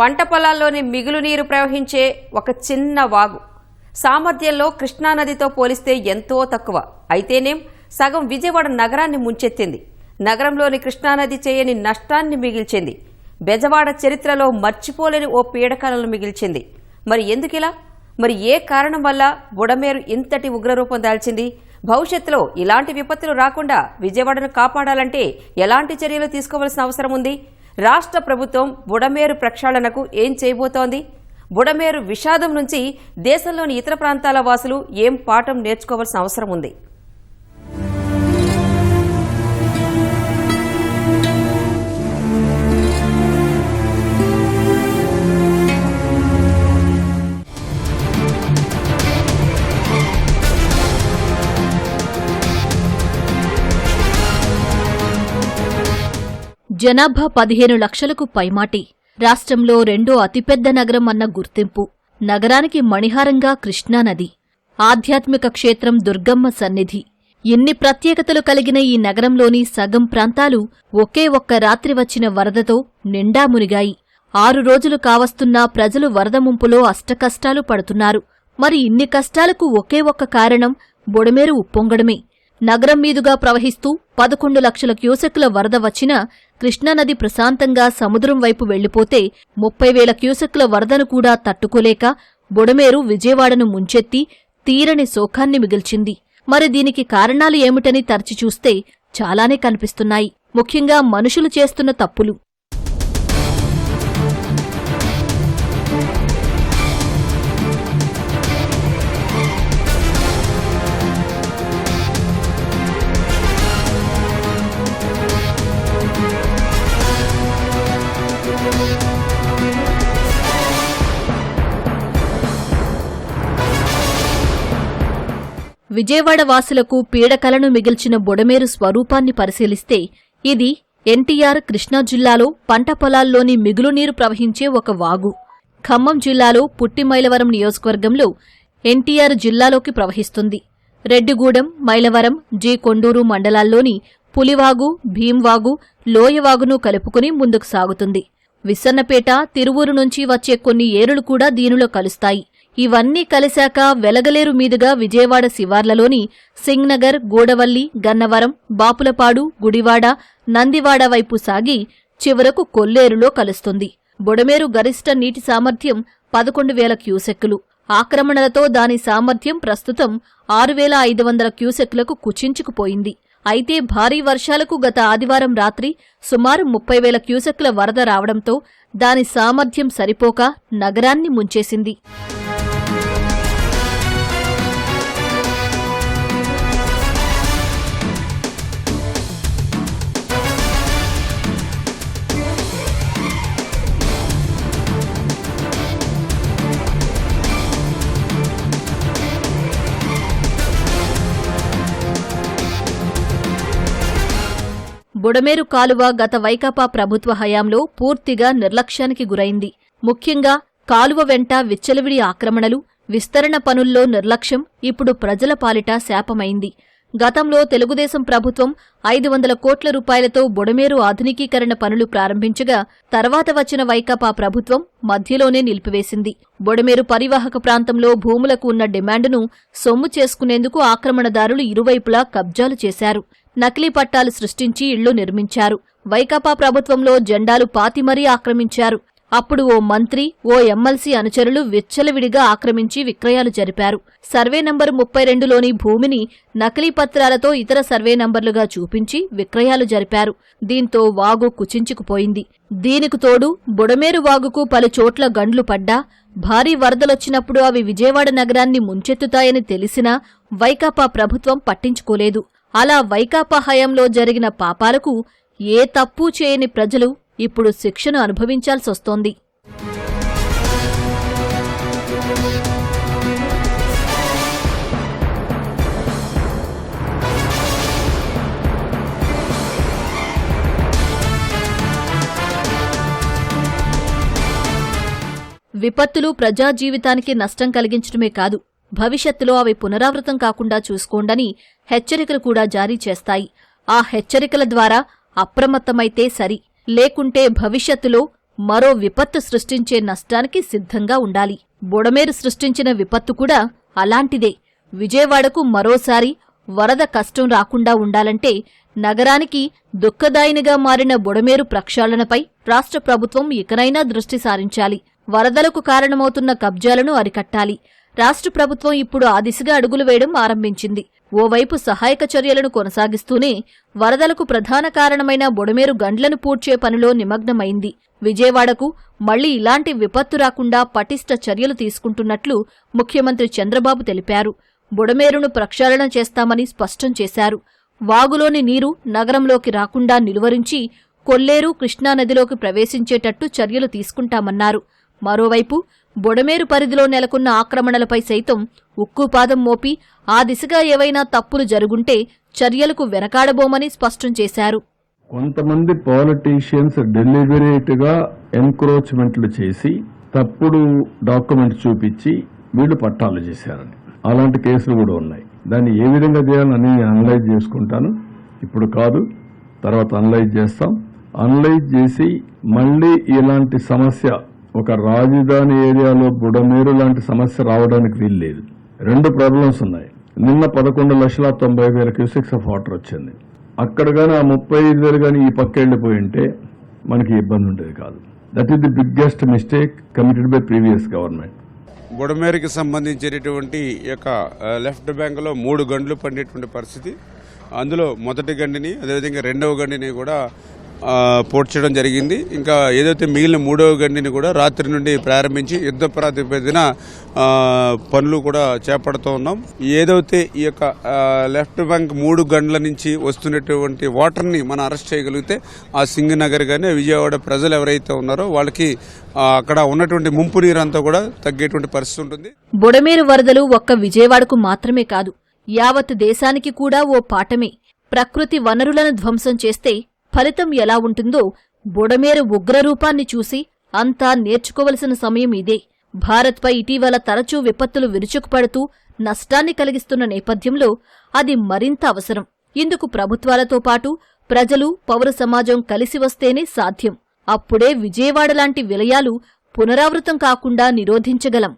పంట పొలాల్లోని మిగులు నీరు ప్రవహించే ఒక చిన్న వాగు. సామర్థ్యంలో కృష్ణానదితో పోలిస్తే ఎంతో తక్కువ. అయితేనేం సగం విజయవాడ నగరాన్ని ముంచెత్తింది. నగరంలోని కృష్ణానది చేయని నష్టాన్ని మిగిల్చింది. బెజవాడ చరిత్రలో మర్చిపోలేని ఓ పీడకలను మిగిల్చింది. మరి ఎందుకిలా? మరి ఏ కారణం వల్ల బుడమేరు ఇంతటి ఉగ్రరూపం దాల్చింది? భవిష్యత్తులో ఇలాంటి విపత్తులు రాకుండా విజయవాడను కాపాడాలంటే ఎలాంటి చర్యలు తీసుకోవాల్సిన అవసరం ఉంది? రాష్ట్ర ప్రభుత్వం బుడమేరు ప్రక్షాళనకు ఏం చేయబోతోంది? బుడమేరు విషాదం నుంచి దేశంలోని ఇతర ప్రాంతాల వాసులు ఏం పాఠం నేర్చుకోవాల్సిన అవసరం ఉంది? జనాభా పదిహేను లక్షలకు పైమాటి. రాష్ట్రంలో రెండో అతిపెద్ద నగరం అన్న గుర్తింపు. నగరానికి మణిహారంగా కృష్ణానది. ఆధ్యాత్మిక క్షేత్రం దుర్గమ్మ సన్నిధి. ఎన్ని ప్రత్యేకతలు కలిగిన ఈ నగరంలోని సగం ప్రాంతాలు ఒకే ఒక్క రాత్రి వచ్చిన వరదతో నిండా మునిగాయి. ఆరు రోజులు కావస్తున్నా ప్రజలు వరద ముంపులో అష్టకష్టాలు పడుతున్నారు. మరి ఇన్ని కష్టాలకు ఒకే ఒక్క కారణం బొడమేరు ఉప్పొంగడమే. నగరం మీదుగా ప్రవహిస్తూ పదకొండు లక్షల క్యూసెక్ల వరద వచ్చినా కృష్ణానది ప్రశాంతంగా సముద్రం వైపు వెళ్ళిపోతే ముప్పై వేల క్యూసెక్ల వరదను కూడా తట్టుకోలేక బుడమేరు విజయవాడను ముంచెత్తి తీరని శోకాన్ని మిగిల్చింది. మరి దీనికి కారణాలు ఏమిటని తరచి చూస్తే చాలానే కనిపిస్తున్నాయి. ముఖ్యంగా మనుషులు చేస్తున్న తప్పులు. విజయవాడ వాసులకు పీడకలను మిగిల్చిన బుడమేరు స్వరూపాన్ని పరిశీలిస్తే ఇది ఎన్టీఆర్ కృష్ణా జిల్లాలో పంట పొలాల్లోని మిగులునీరు ప్రవహించే ఒక వాగు. ఖమ్మం జిల్లాలో పుట్టిమైలవరం నియోజకవర్గంలో ఎన్టీఆర్ జిల్లాలోకి ప్రవహిస్తుంది. రెడ్డిగూడెం మైలవరం జి కొండూరు మండలాల్లోని పులివాగు భీంవాగు లోయవాగును కలుపుకుని ముందుకు సాగుతుంది. విసన్నపేట తిరువూరు నుంచి వచ్చే కొన్ని ఏరులు కూడా దీనిలో కలుస్తాయి. ఇవన్నీ కలిశాక వెలగలేరు మీదుగా విజయవాడ శివార్లలోని సింగ్నగర్ గూడవల్లి గన్నవరం బాపులపాడు గుడివాడ నందివాడ వైపు సాగి చివరకు కొల్లేరులో కలుస్తుంది. బుడమేరు గరిష్ట నీటి సామర్థ్యం పదకొండు వేల క్యూసెక్కులు. ఆక్రమణలతో దాని సామర్థ్యం ప్రస్తుతం ఆరు వేల ఐదు వందల క్యూసెక్లకు కుచించుకుపోయింది. అయితే భారీ వర్షాలకు గత ఆదివారం రాత్రి సుమారు ముప్పై వేల క్యూసెక్ల వరద రావడంతో దాని సామర్థ్యం సరిపోక నగరాన్ని ముంచేసింది. బుడమేరు కాలువ గత వైకాపా ప్రభుత్వ హయాంలో పూర్తిగా నిర్లక్ష్యానికి గురైంది. ముఖ్యంగా కాలువ వెంట విచ్చలవిడి ఆక్రమణలు విస్తరణ పనుల్లో నిర్లక్ష్యం ఇప్పుడు ప్రజల పాలిట శాపమైంది. గతంలో తెలుగుదేశం ప్రభుత్వం ఐదు వందల కోట్ల రూపాయలతో బుడమేరు ఆధునికీకరణ పనులు ప్రారంభించగా తర్వాత వచ్చిన వైకాపా ప్రభుత్వం మధ్యలోనే నిలిపివేసింది. బుడమేరు పరివాహక ప్రాంతంలో భూములకు ఉన్న డిమాండును సొమ్ము చేసుకునేందుకు ఆక్రమణదారులు ఇరువైపులా కబ్జాలు చేశారు. నకిలీ పట్టాలు సృష్టించి ఇళ్ళు నిర్మించారు. వైకాపా ప్రభుత్వంలో జెండాలు పాతి మరీ ఆక్రమించారు. అప్పుడు ఓ మంత్రి ఓ ఎమ్మెల్సీ అనుచరులు విచ్చలవిడిగా ఆక్రమించి విక్రయాలు జరిపారు. సర్వే నంబరు ముప్పై రెండులోని భూమిని నకిలీ పత్రాలతో ఇతర సర్వే నంబర్లుగా చూపించి విక్రయాలు జరిపారు. దీంతో వాగు కుచించుకుపోయింది. దీనికి తోడు బుడమేరు వాగుకు పలు చోట్ల గండ్లు పడ్డా భారీ వరదలొచ్చినప్పుడు అవి విజయవాడ నగరాన్ని ముంచెత్తుతాయని తెలిసినా వైకాపా ప్రభుత్వం పట్టించుకోలేదు. అలా వైకాపా హయాంలో జరిగిన పాపాలకు ఏ తప్పూ చేయని ప్రజలు ఇప్పుడు శిక్షను అనుభవించాల్సొస్తోంది. విపత్తులు ప్రజా జీవితానికి నష్టం కలిగించడమే కాదు భవిష్యత్తులో అవి పునరావృతం కాకుండా చూసుకోండని హెచ్చరికలు కూడా జారీ చేస్తాయి. ఆ హెచ్చరికల ద్వారా అప్రమత్తమైతే సరి. లేకుంటే భవిష్యత్తులో మరో విపత్తు సృష్టించే నష్టానికి సిద్ధంగా ఉండాలి. బుడమేరు సృష్టించిన విపత్తు కూడా అలాంటిదే. విజయవాడకు మరోసారి వరద కష్టం రాకుండా ఉండాలంటే నగరానికి దుఃఖదాయినిగా మారిన బుడమేరు ప్రక్షాళనపై రాష్ట్ర ప్రభుత్వం ఇకనైనా దృష్టి సారించాలి. వరదలకు కారణమవుతున్న కబ్జాలను అరికట్టాలి. రాష్ట్ర ప్రభుత్వం ఇప్పుడు ఆ దిశగా అడుగులు వేయడం ఆరంభించింది. ఓవైపు సహాయక చర్యలను కొనసాగిస్తూనే వరదలకు ప్రధాన కారణమైన బుడమేరు గండ్లను పూడ్చే పనిలో నిమగ్నమైంది. విజయవాడకు మళ్ళీ ఇలాంటి విపత్తు రాకుండా పటిష్ట చర్యలు తీసుకుంటున్నట్లు ముఖ్యమంత్రి చంద్రబాబు తెలిపారు. బుడమేరును ప్రక్షాళన చేస్తామని స్పష్టం చేశారు. వాగులోని నీరు నగరంలోకి రాకుండా నిలువరించి కొల్లేరు కృష్ణానదిలోకి ప్రవేశించేటట్టు చర్యలు తీసుకుంటామన్నారు. మరోవైపు బొడమేరు పరిధిలో నెలకొన్న ఆక్రమణలపై సైతం ఉక్కుపాదం మోపి ఆ దిశగా ఏవైనా తప్పులు జరుగుంటే చర్యలకు వెనకాడబోమని స్పష్టం చేశారు. కొంతమంది పాలిటీషియన్స్ డెలిబరేట్గా ఎన్క్రోచ్మెంట్లు చేసి తప్పుడు డాక్యుమెంట్ చూపించి వీళ్ళు పట్టాలు చేశారని. అలాంటి కేసులు కూడా ఉన్నాయి. దాన్ని ఏ విధంగా చేయాలని అనలైజ్ చేసుకుంటాను. ఇప్పుడు కాదు తర్వాత అనలైజ్ చేస్తాం. అనలైజ్ చేసి మళ్ళీ ఇలాంటి సమస్య ఒక రాజధాని ఏరియాలో బుడమేరు లాంటి సమస్య రావడానికి వీల్లేదు రెండు ప్రాబ్లమ్స్ ఉన్నాయి. నిన్న పదకొండు లక్షల తొంభై వేల క్యూసెక్స్ ఆఫ్ వాటర్ వచ్చింది. అక్కడ కానీ ఆ ముప్పై ఐదు వేలు కానీ ఈ పక్క వెళ్ళిపోయి ఉంటే మనకి ఇబ్బంది ఉండేది కాదు. That is the biggest mistake committed by previous government బుడమేరుకి సంబంధించినటువంటి యొక్క లెఫ్ట్ బ్యాంకులో మూడు గంటలు పండేటువంటి పరిస్థితి. అందులో మొదటి గండిని అదేవిధంగా రెండవ గండిని కూడా పోడ్చడం జరిగింది. ఇంకా ఏదైతే మిగిలిన మూడవ గండిని కూడా రాత్రి నుండి ప్రారంభించి యుద్ధ ప్రాతిపదిన పనులు కూడా చేపడుతూ ఉన్నాం. ఏదైతే ఈ యొక్క లెఫ్ట్ బ్యాంక్ మూడు గంటల నుంచి వస్తున్నటువంటి వాటర్ని మనం అరెస్ట్ చేయగలిగితే ఆ సింగనగర్ కానీ విజయవాడ ప్రజలు ఎవరైతే ఉన్నారో వాళ్ళకి అక్కడ ఉన్నటువంటి ముంపు నీరంతా కూడా తగ్గేటువంటి పరిస్థితి ఉంటుంది. బుడమేరు వరదలు ఒక్క విజయవాడకు మాత్రమే కాదు యావత్ దేశానికి కూడా ఓ పాఠమే. ప్రకృతి వనరులను ధ్వంసం చేస్తే ఫలితం ఎలా ఉంటుందో బుడమేరు ఉగ్రరూపాన్ని చూసి అంతా నేర్చుకోవలసిన సమయం ఇదే. భారత్పై ఇటీవల తరచూ విపత్తులు విరుచుకుపడుతూ నష్టాన్ని కలిగిస్తున్న నేపథ్యంలో అది మరింత అవసరం. ఇందుకు ప్రభుత్వాలతో పాటు ప్రజలు పౌర సమాజం కలిసి వస్తేనే సాధ్యం. అప్పుడే విజయవాడ లాంటి విలయాలు పునరావృతం కాకుండా నిరోధించగలం.